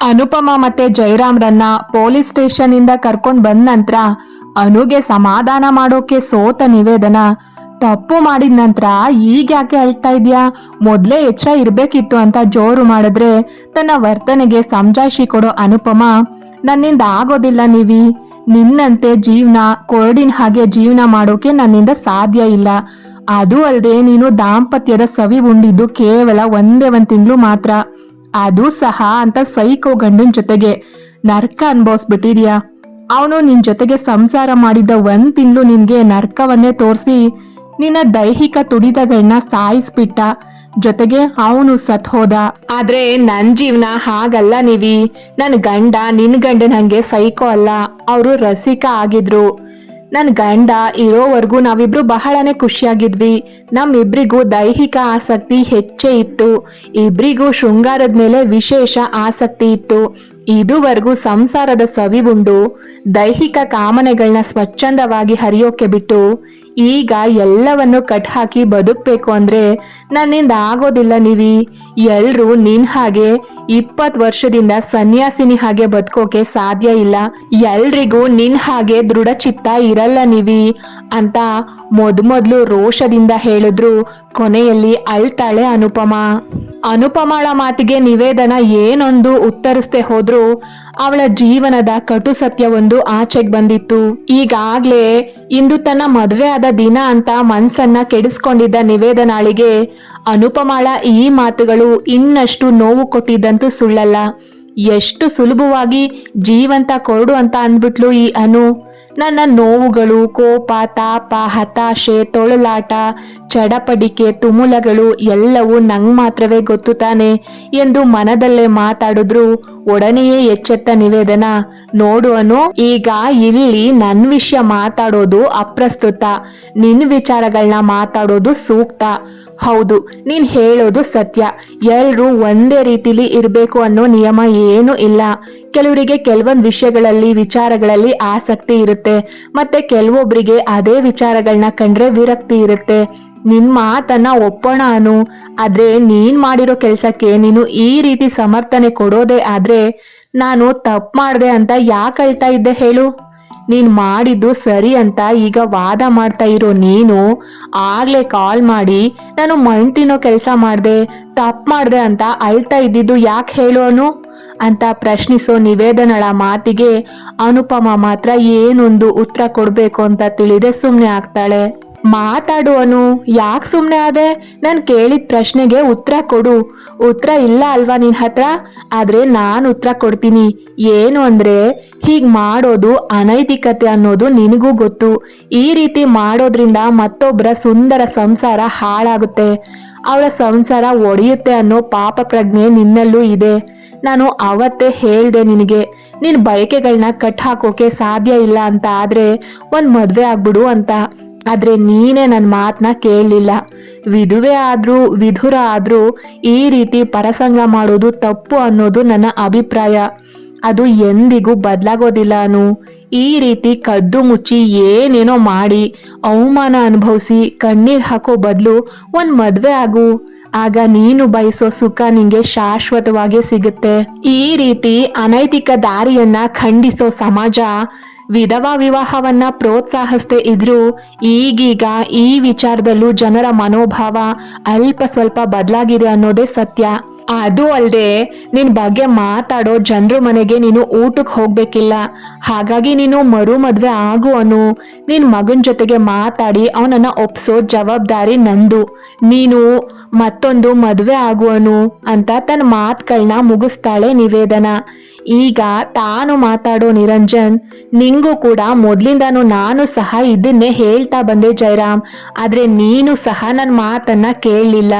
ಅನುಪಮ ಮತ್ತೆ ಜೈರಾಮ್ರನ್ನ police station ಇಂದ ಕರ್ಕೊಂಡ್ ಬಂದ ನಂತರ ಅನುಗೆ ಸಮಾಧಾನ ಮಾಡೋಕೆ ಸೋತ ನಿವೇದನ. ತಪ್ಪು ಮಾಡಿದ ನಂತರ ಈಗ ಯಾಕೆ ಅಳ್ತಾ ಇದ್ಯಾ? ಮೊದಲೇ ಎಚ್ಚರ ಇರಬೇಕಿತ್ತು ಅಂತ ಜೋರು ಮಾಡಿದ್ರೆ ತನ್ನ ವರ್ತನೆಗೆ ಸಂಜಾಯಿಸಿ ಕೊಡೋ ಅನುಪಮ, ನನ್ನಿಂದ ಆಗೋದಿಲ್ಲ ನೀವಿ. ನಿನ್ನಂತೆ ಜೀವನ, ಕೊರಡಿನ ಹಾಗೆ ಜೀವನ ಮಾಡೋಕೆ ನನ್ನಿಂದ ಸಾಧ್ಯ ಇಲ್ಲ. ಅದು ಅಲ್ಲದೆ ನೀನು ದಾಂಪತ್ಯದ ಸವಿ ಉಂಡಿದ್ದು ಕೇವಲ ಒಂದೇ ಒಂದು ತಿಂಗಳು ಮಾತ್ರ. ಅದು ಸಹ ಅಂತ ಸೈಕೋ ಗಂಡನ್ ಜೊತೆಗೆ, ನರ್ಕ ಅನ್ಭವಿಸ್ಬಿಟ್ಟಿದ್ಯಾ? ಅವನು ನಿನ್ ಜೊತೆಗೆ ಸಂಸಾರ ಮಾಡಿದ ಒಂದ್ ತಿಂಗಳು ನಿನ್ಗೆ ನರ್ಕವನ್ನೇ ತೋರಿಸಿ, ನಿನ್ನ ದೈಹಿಕ ತುಡಿತಗಳನ್ನ ಸಾಯಿಸ್ಬಿಟ್ಟ, ಜೊತೆಗೆ ಅವನು ಸತ್ ಹೋದ. ಆದ್ರೆ ನನ್ ಜೀವನ ಹಾಗಲ್ಲ ನೀವಿ. ನನ್ ಗಂಡ ನಿನ್ ಗಂಡನ್ ಹಂಗೆ ಸೈಕೋ ಅಲ್ಲ. ಅವರು ರಸಿಕ ಆಗಿದ್ರು. ನನ್ ಗಂಡ ಇರೋವರೆಗೂ ನಾವಿಬ್ರು ಬಹಳನೇ ಖುಷಿಯಾಗಿದ್ವಿ. ನಮ್ಮಿಬ್ರಿಗೂ ದೈಹಿಕ ಆಸಕ್ತಿ ಹೆಚ್ಚೇ ಇತ್ತು. ಇಬ್ರಿಗೂ ಶೃಂಗಾರದ ಮೇಲೆ ವಿಶೇಷ ಆಸಕ್ತಿ ಇತ್ತು. ಇದುವರೆಗೂ ಸಂಸಾರದ ಸವಿವುಂಡು ದೈಹಿಕ ಕಾಮನೆಗಳನ್ನ ಸ್ವಚ್ಛಂದವಾಗಿ ಹರಿಯೋಕೆ ಬಿಟ್ಟು ಈಗ ಎಲ್ಲವನ್ನು ಕಟ್ ಹಾಕಿ ಬದುಕಬೇಕು ಅಂದ್ರೆ ನನ್ನಿಂದ ಆಗೋದಿಲ್ಲ ನೀವಿ. ಎಲ್ರೂ ನಿನ್ ಹಾಗೆ ಇಪ್ಪತ್ ವರ್ಷದಿಂದ ಸನ್ಯಾಸಿನಿ ಹಾಗೆ ಬದುಕೋಕೆ ಸಾಧ್ಯ ಇಲ್ಲ. ಎಲ್ರಿಗೂ ನಿನ್ ಹಾಗೆ ದೃಢಚಿತ್ತ ಇರಲ್ಲ ನೀವಿ ಅಂತ ಮೊದ್ಮೊದ್ಲು ರೋಷದಿಂದ ಹೇಳಿದ್ರು ಕೊನೆಯಲ್ಲಿ ಅಳ್ತಾಳೆ ಅನುಪಮ. ಅನುಪಮಳ ಮಾತಿಗೆ ನಿವೇದನ ಏನೊಂದು ಉತ್ತರಿಸ್ದೆ ಹೋದ್ರು. ಅವಳ ಜೀವನದ ಕಟು ಸತ್ಯವೊಂದು ಆಚೆಗೆ ಬಂದಿತ್ತು. ಈಗಾಗ್ಲೇ ಇಂದು ತನ್ನ ಮದುವೆ ಆದ ದಿನ ಅಂತ ಮನ್ಸನ್ನ ಕೆಡಿಸ್ಕೊಂಡಿದ್ದ ನಿವೇದನಾಳಿಗೆ ಅನುಪಮಾಳ ಈ ಮಾತುಗಳು ಇನ್ನಷ್ಟು ನೋವು ಕೊಟ್ಟಿದ್ದಂತೂ ಸುಳ್ಳಲ್ಲ. ಎಷ್ಟು ಸುಲಭವಾಗಿ ಜೀವಂತ ಕೊರಡು ಅಂತ ಅಂದ್ಬಿಟ್ಲು ಈ ಅನು. ನನ್ನ ನೋವುಗಳು, ಕೋಪ, ತಾಪ, ಹತಾಶೆ, ತೊಳಲಾಟ, ಚಡಪಡಿಕೆ, ತುಮುಲಗಳು ಎಲ್ಲವೂ ನಂಗ್ ಮಾತ್ರವೇ ಗೊತ್ತು ತಾನೆ ಎಂದು ಮನದಲ್ಲೇ ಮಾತಾಡಿದ್ರು. ಒಡನೆಯೇ ಎಚ್ಚೆತ್ತ ನಿವೇದನ. ನೋಡು ಅನು, ಈಗ ಇಲ್ಲಿ ನನ್ನ ವಿಷಯ ಮಾತಾಡೋದು ಅಪ್ರಸ್ತುತ. ನಿನ್ನ ವಿಚಾರಗಳನ್ನ ಮಾತಾಡೋದು ಸೂಕ್ತ. ಹೌದು, ನೀನ್ ಹೇಳೋದು ಸತ್ಯ. ಎಲ್ರೂ ಒಂದೇ ರೀತಿಲಿ ಇರಬೇಕು ಅನ್ನೋ ನಿಯಮ ಏನು ಇಲ್ಲ. ಕೆಲವರಿಗೆ ಕೆಲವೊಂದು ವಿಷಯಗಳಲ್ಲಿ, ವಿಚಾರಗಳಲ್ಲಿ ಆಸಕ್ತಿ ಇರುತ್ತೆ. ಮತ್ತೆ ಕೆಲವೊಬ್ರಿಗೆ ಅದೇ ವಿಚಾರಗಳನ್ನ ಕಂಡ್ರೆ ವಿರಕ್ತಿ ಇರುತ್ತೆ. ನಿನ್ ಮಾತನ್ನ ಒಪ್ಪೋಣ ಅನು. ಆದ್ರೆ ನೀನ್ ಮಾಡಿರೋ ಕೆಲ್ಸಕ್ಕೆ ನೀನು ಈ ರೀತಿ ಸಮರ್ಥನೆ ಕೊಡೋದೇ ಆದ್ರೆ ನಾನು ತಪ್ಪು ಮಾಡ್ದೆ ಅಂತ ಯಾಕೆ ಅಳ್ತಾ ಇದ್ದೆ ಹೇಳು? ನೀನ್ ಮಾಡಿದ್ದು ಸರಿ ಅಂತ ಈಗ ವಾದ ಮಾಡ್ತಾ ಇರೋ ನೀನು, ಆಗ್ಲೇ ಕಾಲ್ ಮಾಡಿ, ನಾನು ಮಣ್ ತಿನ್ನೋ ಕೆಲಸ ಮಾಡ್ದೆ, ತಪ್ಪು ಮಾಡ್ದೆ ಅಂತ ಅಳ್ತಾ ಇದ್ದಿದ್ದು ಯಾಕೆ ಹೇಳೋನು ಅಂತ ಪ್ರಶ್ನಿಸೋ ನಿವೇದನಳ ಮಾತಿಗೆ ಅನುಪಮ ಮಾತ್ರ ಏನೊಂದು ಉತ್ತರ ಕೊಡಬೇಕು ಅಂತ ತಿಳಿದೆ ಸುಮ್ಮನೆ ಆಗ್ತಾಳೆ. ಮಾತಾಡು ಅನು ಯಾಕೆ ಸುಮ್ಮನೆ ಆದೆ? ನಾನು ಕೇಳಿದ ಪ್ರಶ್ನೆಗೆ ಉತ್ತರ ಕೊಡು. ಉತ್ತರ ಇಲ್ಲ ಅಲ್ವಾ ನಿನ್ ಹತ್ರ? ಆದ್ರೆ ನಾನು ಉತ್ತರ ಕೊಡ್ತೀನಿ. ಏನು ಅಂದ್ರೆ, ಹೀಗೆ ಮಾಡೋದು ಅನೈತಿಕತೆ ಅನ್ನೋದು ನಿನಗೂ ಗೊತ್ತು. ಈ ರೀತಿ ಮಾಡೋದ್ರಿಂದ ಮತ್ತೊಬ್ಬರ ಸುಂದರ ಸಂಸಾರ ಹಾಳಾಗುತ್ತೆ. ಅವರ ಸಂಸಾರ ಒಡೆಯುತ್ತೆ ಅನ್ನೋ ಪಾಪ ಪ್ರಜ್ಞೆ ನಿನ್ನಲ್ಲೂ ಇದೆ. ನಾನು ಅವತ್ತೇ ಹೇಳ್ದೆ ನಿನಗೆ, ನಿನ್ ಬಯಕೆಗಳನ್ನ ಕಟ್ ಹಾಕೋಕೆ ಸಾಧ್ಯ ಇಲ್ಲ ಅಂತ ಆದ್ರೆ ಒಂದು ಮದುವೆ ಆಗ್ಬಿಡು ಅಂತ. ಆದ್ರೆ ನೀನೇ ನನ್ನ ಮಾತನ್ನ ಕೇಳಲಿಲ್ಲ. ವಿಧುವೆ ಆದರೂ, ವಿಧುರ ಆದರೂ ಈ ರೀತಿ ಪರಸಂಗ ಮಾಡೋದು ತಪ್ಪು ಅನ್ನೋದು ನನ್ನ ಅಭಿಪ್ರಾಯ. ಅದು ಎಂದಿಗೂ ಬದಲಾಗೋದಿಲ್ಲ ಅನು. ಈ ರೀತಿ ಕದ್ದು ಮುಚ್ಚಿ ಏನೇನೋ ಮಾಡಿ, ಅವಮಾನ ಅನುಭವಿಸಿ ಕಣ್ಣೀರು ಹಾಕೋ ಬದಲು ಒಂದು ಮದುವೆ ಆಗು. ಆಗ ನೀನು ಬಯಸೋ ಸುಖ ನಿಂಗೆ ಶಾಶ್ವತವಾಗಿ ಸಿಗುತ್ತೆ. ಈ ರೀತಿ ಅನೈತಿಕ ದಾರಿಯನ್ನ ಖಂಡಿಸೋ ಸಮಾಜ ವಿಧವಾ ವಿವಾಹವನ್ನ ಪ್ರೋತ್ಸಾಹಿಸದೆ ಇದ್ರೂ ಈಗೀಗ ಈ ವಿಚಾರದಲ್ಲೂ ಜನರ ಮನೋಭಾವ ಅಲ್ಪ ಸ್ವಲ್ಪ ಬದಲಾಗಿದೆ ಅನ್ನೋದೇ ಸತ್ಯ. ಅದು ಅಲ್ಲದೆ ನಿನ್ ಬಗ್ಗೆ ಮಾತಾಡೋ ಜನರ ಮನೆಗೆ ನೀನು ಊಟಕ್ಕೆ ಹೋಗ್ಬೇಕಿಲ್ಲ. ಹಾಗಾಗಿ ನೀನು ಮರು ಮದುವೆ ಆಗು ಅನು. ನಿನ್ ಮಗನ ಜೊತೆಗೆ ಮಾತಾಡಿ ಅವನನ್ನ ಒಪ್ಸೋ ಜವಾಬ್ದಾರಿ ನಂದು. ನೀನು ಮತ್ತೊಂದು ಮದುವೆ ಆಗುವನು ಅಂತ ತನ್ನ ಮಾತುಗಳನ್ನ ಮುಗಿಸ್ತಾಳೆ ನಿವೇದನ. ಈಗ ತಾನು ಮಾತಾಡೋ ನಿರಂಜನ್, ನಿಂಗೂ ಕೂಡ ಮೊದ್ಲಿಂದಾನು ನಾನು ಸಹ ಇದನ್ನೇ ಹೇಳ್ತಾ ಬಂದೆ ಜಯರಾಮ್ ಆದ್ರೆ ನೀನು ಸಹ ನನ್ನ ಮಾತನ್ನ ಕೇಳಲಿಲ್ಲ.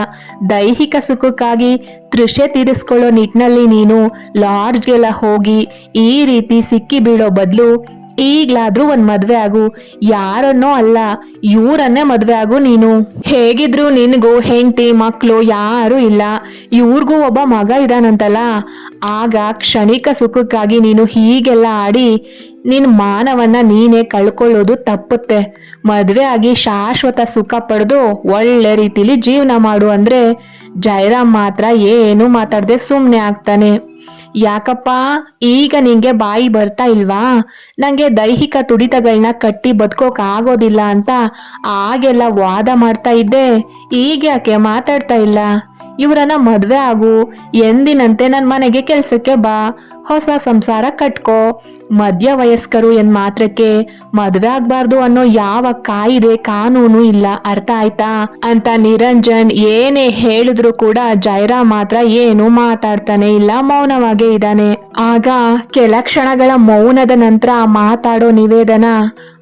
ದೈಹಿಕ ಸುಖಕ್ಕಾಗಿ ತೃಷೆ ತೀರಿಸ್ಕೊಳ್ಳೋ ನಿಟ್ಟಿನಲ್ಲಿ ನೀನು ಲಾಡ್ಜ್ಗೆಲ್ಲ ಹೋಗಿ ಈ ರೀತಿ ಸಿಕ್ಕಿ ಬೀಳೋ ಬದಲು ಈಗ್ಲಾದ್ರೂ ಒಂದ್ ಮದ್ವೆ ಆಗು. ಯಾರನ್ನೋ ಅಲ್ಲ, ಇವ್ರನ್ನೇ ಮದ್ವೆ ಆಗು ನೀನು. ಹೇಗಿದ್ರು ನಿನಗೂ ಹೆಂಡತಿ ಮಕ್ಕಳು ಯಾರು ಇಲ್ಲ. ಇವ್ರಿಗೂ ಒಬ್ಬ ಮಗ ಇದಾನಂತಲ್ಲ. ಆಗ ಕ್ಷಣಿಕ ಸುಖಕ್ಕಾಗಿ ನೀನು ಹೀಗೆಲ್ಲ ಆಡಿ ನಿನ್ ಮಾನವನ್ನ ನೀನೇ ಕಳ್ಕೊಳ್ಳೋದು ತಪ್ಪುತ್ತೆ. ಮದುವೆ ಆಗಿ ಶಾಶ್ವತ ಸುಖ ಪಡೆದು ಒಳ್ಳೆ ರೀತಿಲಿ ಜೀವನ ಮಾಡು ಅಂದ್ರೆ ಜಯರಾಮ್ ಮಾತ್ರ ಏನು ಮಾತಾಡದೆ ಸುಮ್ಮನೆ ಆಗ್ತಾನೆ. ಯಾಕಪ್ಪ, ಈಗ ನಿಂಗೆ ಬಾಯಿ ಬರ್ತಾ ಇಲ್ವಾ? ನಂಗೆ ದೈಹಿಕ ತುಡಿತಗಳನ್ನ ಕಟ್ಟಿ ಬದುಕೋಕ್ ಆಗೋದಿಲ್ಲ ಅಂತ ಆಗೆಲ್ಲ ವಾದ ಮಾಡ್ತಾ ಇದ್ದೆ. ಈಗ ಯಾಕೆ ಮಾತಾಡ್ತಾ ಇಲ್ಲ? ಇವ್ರನ್ನ ಮದುವೆ ಆಗು, ಎಂದಿನಂತೆ ನನ್ನ ಮನೆಗೆ ಕೆಲಸಕ್ಕೆ ಬಾ, ಹೊಸ ಸಂಸಾರ ಕಟ್ಕೋ, ಮಧ್ಯ ವಯಸ್ಕರು ಎನ್ ಮಾತ್ರಕ್ಕೆ ಮದ್ವೆ ಆಗ್ಬಾರ್ದು ಅನ್ನೋ ಯಾವ ಕಾಯಿದೆ ಕಾನೂನು ಇಲ್ಲ, ಅರ್ಥ ಆಯ್ತಾ? ಅಂತ ನಿರಂಜನ್ ಏನೇ ಹೇಳಿದ್ರು ಕೂಡ ಜೈರಾಮ್ ಮಾತ್ರ ಏನು ಮಾತಾಡ್ತಾನೆ ಇಲ್ಲ, ಮೌನವಾಗೇ ಇದ್ದಾನೆ. ಆಗ ಕೆಲ ಕ್ಷಣಗಳ ಮೌನದ ನಂತರ ಮಾತಾಡೋ ನಿವೇದನ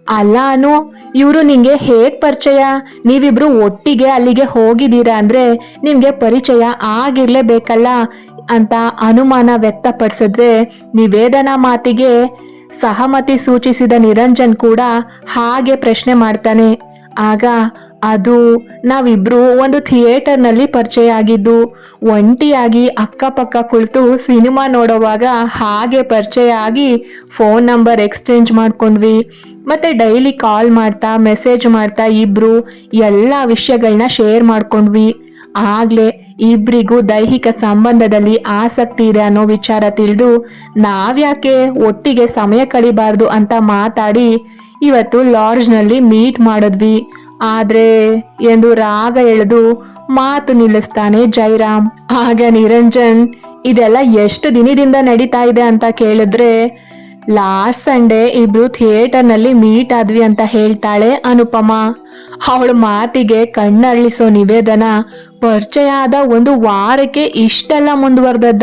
ಅಲ್ಲ ಅನು, ಇವರು ನಿಂಗೆ ಹೇಗ್ ಪರಿಚಯ? ನೀವಿಬ್ರು ಒಟ್ಟಿಗೆ ಅಲ್ಲಿಗೆ ಹೋಗಿದ್ದೀರಾ ಅಂದ್ರೆ ನಿಮ್ಗೆ ಪರಿಚಯ ಆಗಿರ್ಲೇಬೇಕಲ್ಲ ಅಂತ ಅನುಮಾನ ವ್ಯಕ್ತಪಡಿಸಿದ್ರೆ ನಿವೇದನಾ ಮಾತಿಗೆ ಸಹಮತಿ ಸೂಚಿಸಿದ ನಿರಂಜನ್ ಕೂಡ ಹಾಗೆ ಪ್ರಶ್ನೆ ಮಾಡ್ತಾನೆ. ಆಗ, ಅದು ನಾವಿಬ್ರು ಒಂದು ಥಿಯೇಟರ್ನಲ್ಲಿ ಪರಿಚಯ ಆಗಿದ್ದು, ಒಂಟಿಯಾಗಿ ಅಕ್ಕಪಕ್ಕ ಕುಳಿತು ಸಿನಿಮಾ ನೋಡುವಾಗ ಹಾಗೆ ಪರಿಚಯ ಆಗಿ ಫೋನ್ ನಂಬರ್ ಎಕ್ಸ್ಚೇಂಜ್ ಮಾಡ್ಕೊಂಡ್ವಿ. ಮತ್ತೆ ಡೈಲಿ ಕಾಲ್ ಮಾಡ್ತಾ ಮೆಸೇಜ್ ಮಾಡ್ತಾ ಇಬ್ರು ಎಲ್ಲ ವಿಷಯಗಳನ್ನ ಶೇರ್ ಮಾಡ್ಕೊಂಡ್ವಿ. ಆಗ್ಲೇ ಇಬ್ರಿಗೂ ದೈಹಿಕ ಸಂಬಂಧದಲ್ಲಿ ಆಸಕ್ತಿ ಇದೆ ಅನ್ನೋ ವಿಚಾರ ತಿಳಿದು ನಾವ್ಯಾಕೆ ಒಟ್ಟಿಗೆ ಸಮಯ ಕಳಿಬಾರ್ದು ಅಂತ ಮಾತಾಡಿ ಇವತ್ತು ಲಾಡ್ಜ್ನಲ್ಲಿ ಮೀಟ್ ಮಾಡಿದ್ವಿ. ಆದ್ರೆ ಎಂದು ರಾಗ ಎಳೆದು ಮಾತು ನಿಲ್ಲಿಸ್ತಾನೆ ಜೈರಾಮ್, ಆಗ ನಿರಂಜನ್, ಇದೆಲ್ಲ ಎಷ್ಟು ದಿನದಿಂದ ನಡೀತಾ ಇದೆ ಅಂತ ಕೇಳಿದ್ರೆ ಲಾಸ್ಟ್ ಸಂಡೇ ಇಬ್ರು ಥಿಯೇಟರ್ನಲ್ಲಿ ಮೀಟ್ ಆದ್ವಿ ಅಂತ ಹೇಳ್ತಾಳೆ ಅನುಪಮ. ಅವಳ ಮಾತಿಗೆ ಕಣ್ಣರಳಿಸೋ ನಿವೇದನ, ಪರಿಚಯ ಆದ ಒಂದು ವಾರಕ್ಕೆ ಇಷ್ಟೆಲ್ಲ ಮುಂದುವರೆದದ್ದ?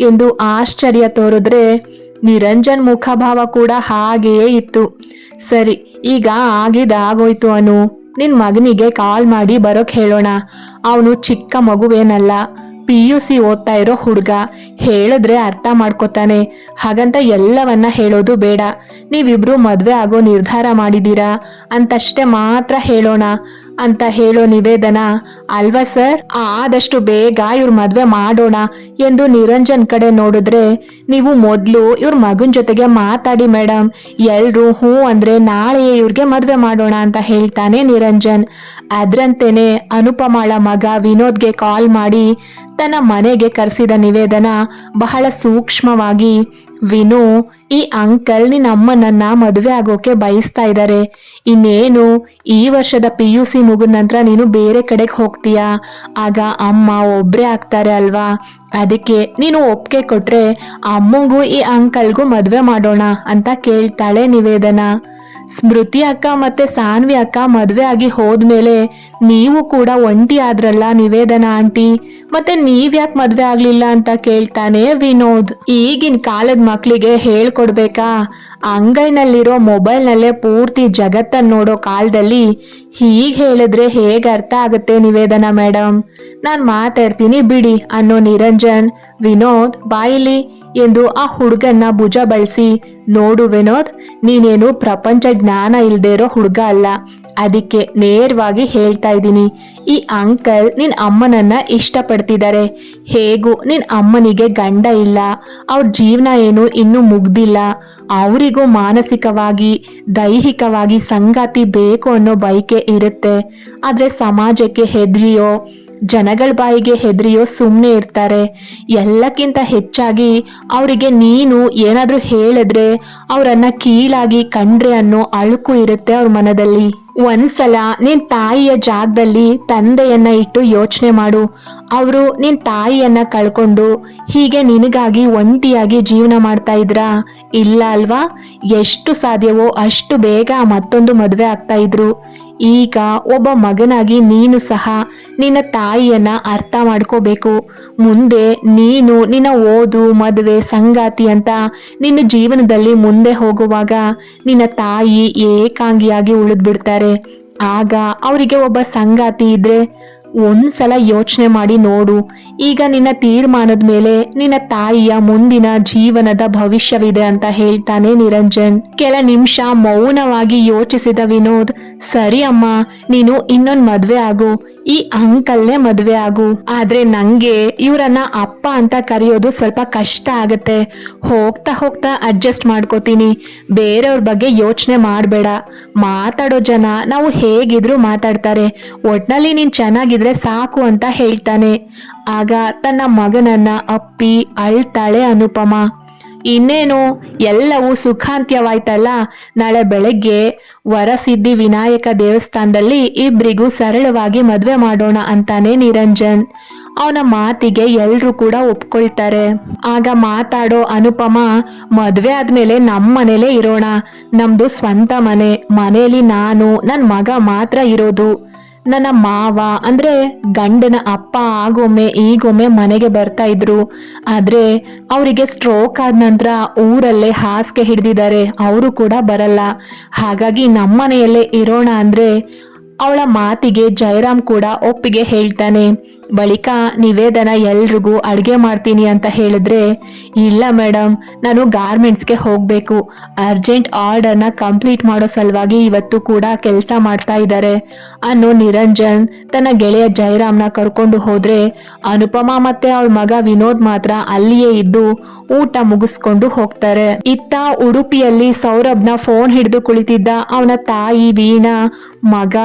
ಎಂದು ಆಶ್ಚರ್ಯ ತೋರಿದ್ರೆ, ನಿರಂಜನ್ ಮುಖಭಾವ ಕೂಡ ಹಾಗೆಯೇ ಇತ್ತು. ಸರಿ, ಈಗ ಆಗಿದಾಗೋಯ್ತು ಅನು. ನಿನ್ ಮಗನಿಗೆ ಕಾಲ್ ಮಾಡಿ ಬರೋಕ್ ಹೇಳೋಣ. ಅವನು ಚಿಕ್ಕ ಮಗುವೇನಲ್ಲ. ಪಿ ಯು ಸಿ ಓದ್ತಾ ಇರೋ ಹುಡುಗ. ಹೇಳಿದ್ರೆ ಅರ್ಥ ಮಾಡ್ಕೋತಾನೆ. ಹಾಗಂತ ಎಲ್ಲವನ್ನ ಹೇಳೋದು ಬೇಡ. ನೀವಿಬ್ರು ಮದ್ವೆ ಆಗೋ ನಿರ್ಧಾರ ಮಾಡಿದೀರಾ ಅಂತಷ್ಟೇ ಮಾತ್ರ ಹೇಳೋಣ. ಅಂತ ಹೇಳೋ ನಿವೇದನ, ಅಲ್ವಾ ಸರ್? ಆದಷ್ಟು ಬೇಗ ಇವ್ರ ಮದ್ವೆ ಮಾಡೋಣ ಎಂದು ನಿರಂಜನ್ ಕಡೆ ನೋಡಿದ್ರೆ, ನೀವು ಮೊದ್ಲು ಇವ್ರ ಮಗನ ಜೊತೆಗೆ ಮಾತಾಡಿ ಮೇಡಮ್ ಎಲ್ರು ಹ್ಞೂ ಅಂದ್ರೆ ನಾಳೆಯೇ ಇವ್ರಿಗೆ ಮದ್ವೆ ಮಾಡೋಣ ಅಂತ ಹೇಳ್ತಾನೆ ನಿರಂಜನ್. ಅದ್ರಂತೆನೆ ಅನುಪಮಾಳ ಮಗ ವಿನೋದ್ಗೆ ಕಾಲ್ ಮಾಡಿ, ತನ್ನ ಮನೆಗೆ ಕರೆಸಿದ ನಿವೇದನ ಬಹಳ ಸೂಕ್ಷ್ಮವಾಗಿ ವಿನು, ಈ ಅಂಕಲ್ ನಿನ್ನ ಅಮ್ಮನನ್ನ ಮದುವೆ ಆಗೋಕೆ ಬಯಸ್ತಾ ಇದ್ದಾರೆ ಇನ್ನೇನು, ಈ ವರ್ಷದ ಪಿ ಯು ಸಿ ಮುಗಿದ ನಂತರ ನೀನು ಬೇರೆ ಕಡೆಗೆ ಹೋಗ್ತೀಯಾ? ಆಗ ಅಮ್ಮ ಒಬ್ಬರೇ ಆಗ್ತಾರೆ ಅಲ್ವಾ? ಅದಕ್ಕೆ ನೀನು ಒಪ್ಪಿಗೆ ಕೊಟ್ರೆ ಅಮ್ಮಂಗೂ ಈ ಅಂಕಲ್ಗೂ ಮದುವೆ ಮಾಡೋಣ ಅಂತ ಕೇಳ್ತಾಳೆ ನಿವೇದನ. ಸ್ಮೃತಿ ಅಕ್ಕ ಮತ್ತೆ ಸಾನ್ವಿ ಅಕ್ಕ ಮದುವೆ ಆಗಿ ಹೋದ್ಮೇಲೆ ನೀವು ಕೂಡ ಒಂಟಿ ಆದ್ರಲ್ಲ ನಿವೇದನ ಆಂಟಿ? ಮತ್ತೆ ನೀವ್ಯಾಕ್ ಮದ್ವೆ ಆಗ್ಲಿಲ್ಲ ಅಂತ ಕೇಳ್ತಾನೆ ವಿನೋದ್. ಈಗಿನ ಕಾಲದ ಮಕ್ಳಿಗೆ ಹೇಳ್ಕೊಡ್ಬೇಕಾ? ಅಂಗೈನಲ್ಲಿರೋ ಮೊಬೈಲ್ನಲ್ಲೇ ಪೂರ್ತಿ ಜಗತ್ತನ್ನ ನೋಡೋ ಕಾಲದಲ್ಲಿ ಹೀಗ್ ಹೇಳಿದ್ರೆ ಹೇಗ್ ಅರ್ಥ ಆಗುತ್ತೆ ನಿವೇದನ ಮೇಡಮ್ ನಾನ್ ಮಾತಾಡ್ತೀನಿ ಬಿಡಿ ಅನ್ನೋ ನಿರಂಜನ್. ವಿನೋದ್, ಬಾಯಿಲಿ ಎಂದು ಆ ಹುಡುಗನ್ನ ಭುಜ ಬಳಸಿ, ನೋಡು ವಿನೋದ್, ನೀನೇನು ಪ್ರಪಂಚ ಜ್ಞಾನ ಇಲ್ದೇ ಇರೋ ಹುಡುಗ ಅಲ್ಲ. ಅದಕ್ಕೆ ನೇರವಾಗಿ ಹೇಳ್ತಾ ಇದ್ದೀನಿ, ಈ ಅಂಕಲ್ ನಿನ್ ಅಮ್ಮನನ್ನ ಇಷ್ಟಪಡ್ತಿದ್ದಾರೆ ಹೇಗೂ ನಿನ್ ಅಮ್ಮನಿಗೆ ಗಂಡ ಇಲ್ಲ, ಅವ್ರ ಜೀವನ ಏನು ಇನ್ನೂ ಮುಗ್ದಿಲ್ಲ. ಅವರಿಗೂ ಮಾನಸಿಕವಾಗಿ, ದೈಹಿಕವಾಗಿ ಸಂಗಾತಿ ಬೇಕು ಅನ್ನೋ ಬಯಕೆ ಇರುತ್ತೆ. ಆದ್ರೆ ಸಮಾಜಕ್ಕೆ ಹೆದ್ರಿಯೋ, ಜನಗಳ ಬಾಯಿಗೆ ಹೆದರಿಯೋ ಸುಮ್ಮನೆ ಇರ್ತಾರೆ. ಎಲ್ಲಕ್ಕಿಂತ ಹೆಚ್ಚಾಗಿ ಅವರಿಗೆ ನೀನು ಏನಾದರೂ ಹೇಳಿದ್ರೆ, ಅವರನ್ನ ಕೀಳಾಗಿ ಕಂಡ್ರೆ ಅನ್ನೋ ಅಳುಕು ಇರುತ್ತೆ ಅವ್ರ ಮನದಲ್ಲಿ. ಒಂದ್ಸಲ ನಿನ್ ತಾಯಿಯ ಜಾಗದಲ್ಲಿ ತಂದೆಯನ್ನ ಇಟ್ಟು ಯೋಚನೆ ಮಾಡು. ಅವರು ನಿನ್ ತಾಯಿಯನ್ನ ಕಳ್ಕೊಂಡು ಹೀಗೆ ನಿನಗಾಗಿ ಒಂಟಿಯಾಗಿ ಜೀವನ ಮಾಡ್ತಾ ಇದ್ರಾ? ಇಲ್ಲ ಅಲ್ವಾ? ಎಷ್ಟು ಸಾಧ್ಯವೋ ಅಷ್ಟು ಬೇಗ ಮತ್ತೊಂದು ಮದುವೆ ಆಗ್ತಾ ಇದ್ರು. ಈಗ ಒಬ್ಬ ಮಗನಾಗಿ ನೀನು ಸಹ ನಿನ್ನ ತಾಯಿಯನ್ನ ಅರ್ಥ ಮಾಡ್ಕೋಬೇಕು. ಮುಂದೆ ನೀನು ನಿನ್ನ ಓದು, ಮದುವೆ, ಸಂಗಾತಿ ಅಂತ ನಿನ್ನ ಜೀವನದಲ್ಲಿ ಮುಂದೆ ಹೋಗುವಾಗ ನಿನ್ನ ತಾಯಿ ಏಕಾಂಗಿಯಾಗಿ ಉಳಿದ್ಬಿಡ್ತಾರೆ. ಆಗ ಅವರಿಗೆ ಒಬ್ಬ ಸಂಗಾತಿ ಇದ್ರೆ ಒಂದ್ಸಲ ಯೋಚನೆ ಮಾಡಿ ನೋಡು ಈಗ ನಿನ್ನ ತೀರ್ಮಾನದ ಮೇಲೆ ನಿನ್ನ ತಾಯಿಯ ಮುಂದಿನ ಜೀವನದ ಭವಿಷ್ಯವಿದೆ ಅಂತ ಹೇಳ್ತಾನೆ ನಿರಂಜನ್. ಕೆಲ ನಿಮಿಷ ಮೌನವಾಗಿ ಯೋಚಿಸಿದ ವಿನೋದ್, ಸರಿ ಅಮ್ಮ, ನೀನು ಇನ್ನೊಂದ್ ಮದ್ವೆ ಆಗು, ಈ ಅಂಕಲ್ನೇ ಮದ್ವೆ ಆಗು. ಆದ್ರೆ ನಂಗೆ ಇವರನ್ನ ಅಪ್ಪ ಅಂತ ಕರೆಯೋದು ಸ್ವಲ್ಪ ಕಷ್ಟ ಆಗತ್ತೆ. ಹೋಗ್ತಾ ಹೋಗ್ತಾ ಅಡ್ಜಸ್ಟ್ ಮಾಡ್ಕೋತೀನಿ. ಬೇರೆಯವ್ರ ಬಗ್ಗೆ ಯೋಚನೆ ಮಾಡಬೇಡ. ಮಾತಾಡೋ ಜನ ನಾವು ಹೇಗಿದ್ರು ಮಾತಾಡ್ತಾರೆ. ಒಟ್ನಲ್ಲಿ ನೀನ್ ಚೆನ್ನಾಗಿದ್ರೆ ಸಾಕು ಅಂತ ಹೇಳ್ತಾನೆ. ಆಗ ಆಗ ತನ್ನ ಮಗನನ್ನ ಅಪ್ಪಿ ಅಳ್ತಾಳೆ ಅನುಪಮ, ಇನ್ನೇನು ಎಲ್ಲವೂ ಸುಖಾಂತ್ಯವಾಯ್ತಲ್ಲ? ನಾಳೆ ಬೆಳಗ್ಗೆ ವರಸಿದ್ಧಿ ವಿನಾಯಕ ದೇವಸ್ಥಾನದಲ್ಲಿ ಇಬ್ರಿಗೂ ಸರಳವಾಗಿ ಮದುವೆ ಮಾಡೋಣ ಅಂತಾನೆ ನಿರಂಜನ್. ಅವನ ಮಾತಿಗೆ ಎಲ್ರೂ ಕೂಡ ಒಪ್ಕೊಳ್ತಾರೆ. ಆಗ ಮಾತಾಡೋ ಅನುಪಮ, ಮದ್ವೆ ಆದ್ಮೇಲೆ ನಮ್ಮ ಮನೇಲೇ ಇರೋಣ. ನಮ್ದು ಸ್ವಂತ ಮನೆ. ಮನೇಲಿ ನಾನು ನನ್ನ ಮಗ ಮಾತ್ರ ಇರೋದು. ನನ್ನ ಮಾವ, ಅಂದ್ರೆ ಗಂಡನ ಅಪ್ಪ ಆಗೊಮ್ಮೆ, ಈಗೊಮ್ಮೆ ಮನೆಗೆ ಬರ್ತಾ ಇದ್ರು. ಆದ್ರೆ ಅವರಿಗೆ ಸ್ಟ್ರೋಕ್ ಆದ ನಂತರ ಊರಲ್ಲೇ ಹಾಸಿಗೆ ಹಿಡ್ದಿದ್ದಾರೆ. ಅವರು ಕೂಡ ಬರಲ್ಲ. ಹಾಗಾಗಿ ನಮ್ಮನೆಯಲ್ಲೇ ಇರೋಣ ಅಂದ್ರೆ ಅವಳ ಮಾತಿಗೆ ಜಯರಾಮ್ ಕೂಡ ಒಪ್ಪಿಗೆ ಹೇಳ್ತಾನೆ. ಬಳಿಕ ನಿವೇದನ ಎಲ್ರಿಗೂ ಅಡುಗೆ ಮಾಡ್ತೀನಿ ಅಂತ ಹೇಳಿದ್ರೆ, ಇಲ್ಲ ಮೇಡಮ್ ನಾನು ಗಾರ್ಮೆಂಟ್ಸ್ಗೆ ಹೋಗಬೇಕು. ಅರ್ಜೆಂಟ್ ಆರ್ಡರ್ನ ಕಂಪ್ಲೀಟ್ ಮಾಡೋ ಸಲುವಾಗಿ ಇವತ್ತು ಕೂಡ ಕೆಲಸ ಮಾಡ್ತಾ ಇದ್ದಾರೆ. ಅನ್ನೋ ನಿರಂಜನ್, ತನ್ನ ಗೆಳೆಯ ಜಯರಾಮ್ನ ಕರ್ಕೊಂಡು ಹೋದ್ರೆ, ಅನುಪಮಾ ಮತ್ತೆ ಅವಳ ಮಗ ವಿನೋದ್ ಮಾತ್ರ ಅಲ್ಲಿಯೇ ಇದ್ದು ಊಟ ಮುಗಿಸ್ಕೊಂಡು ಹೋಗ್ತಾರೆ. ಇತ್ತ ಉಡುಪಿಯಲ್ಲಿ ಸೌರಭ್ನ ಫೋನ್ ಹಿಡಿದು ಕುಳಿತಿದ್ದ ಅವನ ತಾಯಿ ವೀಣಾ, ಮಗ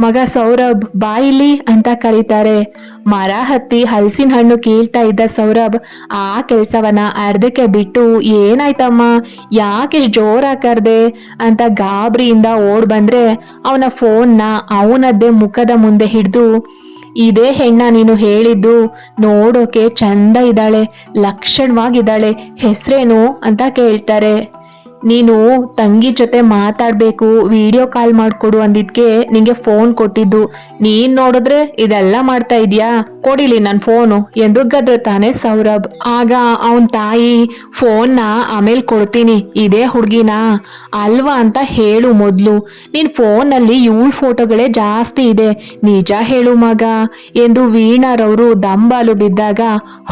ಮಗ ಸೌರಭ್ ಬಾಯಿಲಿ ಅಂತ ಕರೀತಾರೆ. ಮರ ಹತ್ತಿ ಹಲಸಿನ ಹಣ್ಣು ಕೀಳ್ತಾ ಇದ್ದ ಸೌರಭ್, ಆ ಕೆಲ್ಸವನ್ನ ಅರ್ಧಕ್ಕೆ ಬಿಟ್ಟು ಏನಾಯ್ತಮ್ಮ? ಯಾಕೆ ಜೋರಾಗಿ ಅಂತ ಗಾಬರಿಯಿಂದ ಓಡ್ ಬಂದ್ರೆ ಅವನ ಫೋನ್ನ ಅವನದ್ದೇ ಮುಖದ ಮುಂದೆ ಹಿಡಿದು ಇದೇ ಹೆಣ್ಣ ನೀನು ಹೇಳಿದ್ದು ನೋಡೋಕೆ ಚಂದ ಇದ್ದಾಳೆ ಲಕ್ಷಣವಾಗಿದ್ದಾಳೆ ಹೆಸರೇನು ಅಂತ ಕೇಳ್ತಾರೆ. ನೀನು ತಂಗಿ ಜೊತೆ ಮಾತಾಡ್ಬೇಕು ವಿಡಿಯೋ ಕಾಲ್ ಮಾಡ್ಕೊಡು ಅಂದಿದ್ಕೆ ನಿಂಗೆ ಫೋನ್ ಕೊಟ್ಟಿದ್ದು. ನೀನ್ ನೋಡಿದ್ರೆ ಇದೆಲ್ಲ ಮಾಡ್ತಾ ಇದೀಯಾ? ಕೊಡಿಲಿ ನನ್ ಫೋನು ಎಂದು ಗದ್ರತಾನೆ ಸೌರಭ್. ಆಗ ಅವನ್ ತಾಯಿ ಫೋನ್ನ ಆಮೇಲೆ ಕೊಡ್ತೀನಿ, ಇದೇ ಹುಡ್ಗಿನ. ಅಲ್ವಾ ಅಂತ ಹೇಳು ಮೊದ್ಲು. ನಿನ್ ಫೋನಲ್ಲಿ ಇವಳ ಫೋಟೋಗಳೇ ಜಾಸ್ತಿ ಇದೆ. ನಿಜ ಹೇಳು ಮಗ ಎಂದು ವೀಣಾರವರು ದಂಬಾಲು ಬಿದ್ದಾಗ,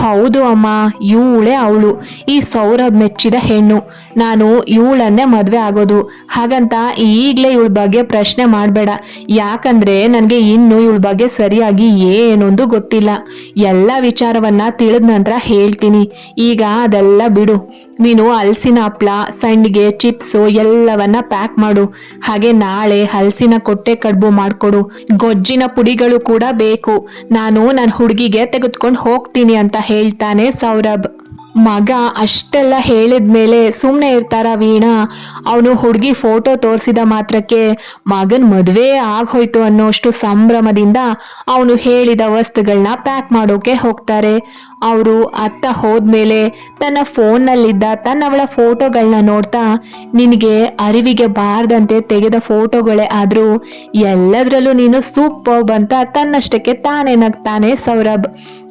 ಹೌದು ಅಮ್ಮ, ಇವಳೇ ಅವಳು. ಈ ಸೌರಭ್ ಮೆಚ್ಚಿದ ಹೆಣ್ಣು. ನಾನು ಇವಳನ್ನೇ ಮದ್ವೆ ಆಗೋದು. ಹಾಗಂತ ಈಗ್ಲೇ ಇವಳ ಬಗ್ಗೆ ಪ್ರಶ್ನೆ ಮಾಡಬೇಡ. ಯಾಕಂದ್ರೆ ನನಗೆ ಇನ್ನು ಇವಳ ಬಗ್ಗೆ ಸರಿಯಾಗಿ ಏನೊಂದು ಗೊತ್ತಿಲ್ಲ. ಎಲ್ಲ ವಿಚಾರವನ್ನ ತಿಳಿದ ನಂತರ ಹೇಳ್ತೀನಿ. ಈಗ ಅದೆಲ್ಲ ಬಿಡು. ನೀನು ಹಲ್ಸಿನ ಹಪ್ಳ, ಸಂಡಿಗೆ, ಚಿಪ್ಸು ಎಲ್ಲವನ್ನ ಪ್ಯಾಕ್ ಮಾಡು. ಹಾಗೆ ನಾಳೆ ಹಲ್ಸಿನ ಕೊಟ್ಟೆ ಕಡುಬು ಮಾಡಿಕೊಡು. ಗೊಜ್ಜಿನ ಪುಡಿಗಳು ಕೂಡ ಬೇಕು. ನಾನು ನನ್ನ ಹುಡುಗಿಗೆ ತೆಗೆದುಕೊಂಡು ಹೋಗ್ತೀನಿ ಅಂತ ಹೇಳ್ತಾನೆ ಸೌರಭ್. ಮಗ ಅಷ್ಟೆಲ್ಲ ಹೇಳಿದ್ಮೇಲೆ ಸುಮ್ಮನೆ ಇರ್ತಾರ ವೀಣಾ. ಅವನು ಹುಡುಗಿ ಫೋಟೋ ತೋರಿಸಿದ ಮಾತ್ರಕ್ಕೆ ಮಗನ್ ಮದುವೆ ಆಗೋಯ್ತು ಅನ್ನೋಷ್ಟು ಸಂಭ್ರಮದಿಂದ ಅವನು ಹೇಳಿದ ವಸ್ತುಗಳನ್ನ ಪ್ಯಾಕ್ ಮಾಡೋಕೆ ಹೋಗ್ತಾರೆ. ಅವರು ಅತ್ತ ಹೋದ್ಮೇಲೆ ತನ್ನ ಫೋನ್ನಲ್ಲಿದ್ದ ತನ್ನವಳ ಫೋಟೋಗಳನ್ನ ನೋಡ್ತಾ, ನಿನಗೆ ಅರಿವಿಗೆ ಬಾರದಂತೆ ತೆಗೆದ ಫೋಟೋಗಳೇ ಆದರೂ ಎಲ್ಲದರಲ್ಲೂ ನೀನು ಸೂಪರ್ ಅಂತ ತನ್ನಷ್ಟಕ್ಕೆ ತಾನೇ ನಗ್ತಾನೆ ಸೌರಭ್.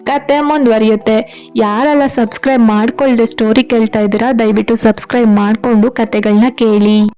ಕತೆ ಮುಂದುವರಿಯುತ್ತೆ ಯಾರೆಲ್ಲ ಸಬ್ಸ್ಕ್ರೈಬ್ ಮಾಡ್ಕೊಳ್ದೆ ಸ್ಟೋರಿ ಕೇಳ್ತಾ ಇದ್ದೀರಾ ದಯವಿಟ್ಟು ಸಬ್ಸ್ಕ್ರೈಬ್ ಮಾಡಿಕೊಂಡು ಕತೆಗಳನ್ನ ಕೇಳಿ.